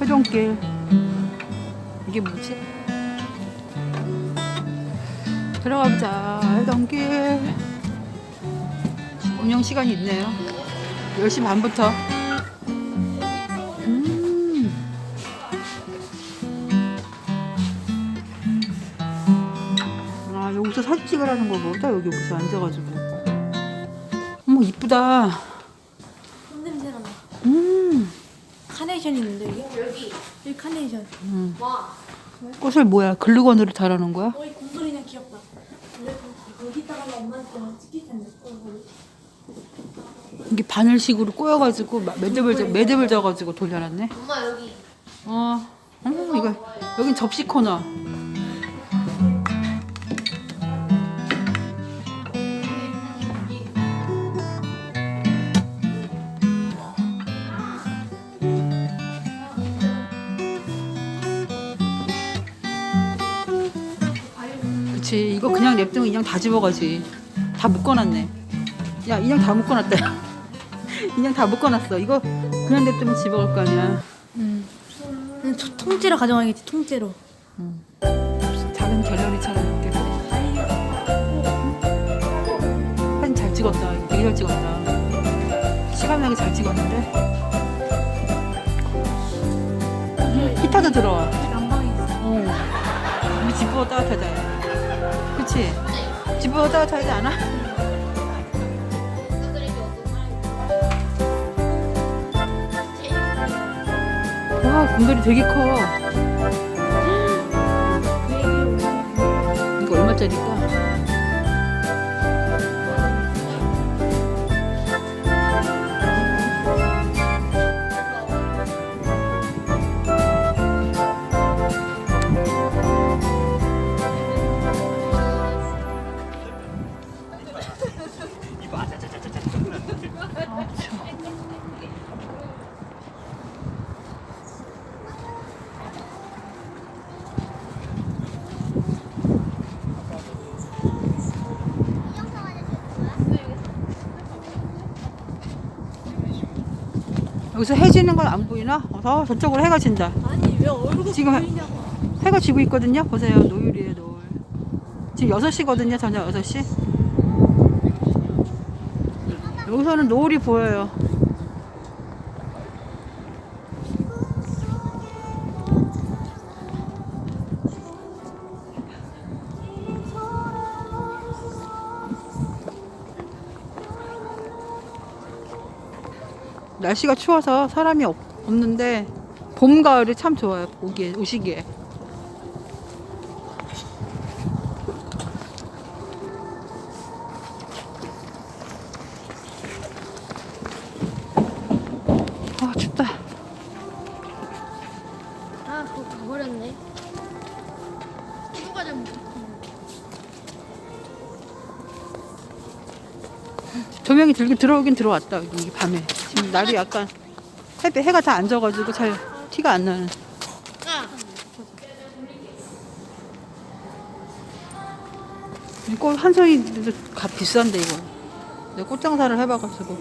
회전길. 이게 뭐지? 들어가 보자. 회전길. 운영 시간이 있네요. 10시 반부터. 음. 아, 여기서 사진 찍으라는 거 뭐다? 여기 여기서 앉아가지고. 어머, 이쁘다. 손 냄새가 나. 음. 카네이션 있는데 여기? 여기. 여기 카네이션. 음. 와. 꽃을 뭐야? 글루건으로 달아놓은 거야? 어이 곰돌이냥 귀엽다. 원래 그- 여기다가 엄마한테 찍힐 텐데. 어. 이게 바늘식으로 꼬여가지고 막 매듭을 져- 매듭을 져가지고 돌려놨네. 엄마 여기 어, 어머 이거 여긴 접시 코너. 그치 이거 그냥 냅두면 인형 다 집어가지. 다 묶어놨네. 야 인형 다 묶어놨다. 인형 다 묶어놨어. 이거 그냥 냅두면 집어갈 거 아니야. 음. 음, 통- 통째로 가져가야겠지. 통째로. 작은 갤러리처럼 이렇게 사진 잘 찍었다 이거 되게 잘 찍었다 시간나게 잘 찍었는데 히터도 들어와 난방이 있어. 어. 우리 집보다 따뜻하잖아 그치? 집보다 따뜻하지 않아? 와 곰돌이 되게 커 이거 얼마짜리일까? 여기서 해 지는 건 안 보이나? 어, 저쪽으로 해가 진다. 아니 왜 얼굴 지금 보이냐고. 해가 지고 있거든요. 보세요. 노을이에요, 노을. 지금 6시거든요. 저녁 6시. 여기서는 노을이 보여요. 날씨가 추워서 사람이 없, 없는데 봄, 가을이 참 좋아요. 오기에, 오시기에. 아, 춥다. 아 그거 가버렸네 조명이 들긴 들어오긴 들어왔다. 여기 밤에. 지금 날이 약간 해, 해가 다 안 져가지고 잘 티가 안 나는. 아꽃한 송이 가 비싼데 이거. 내가 꽃장사를 해봐가지고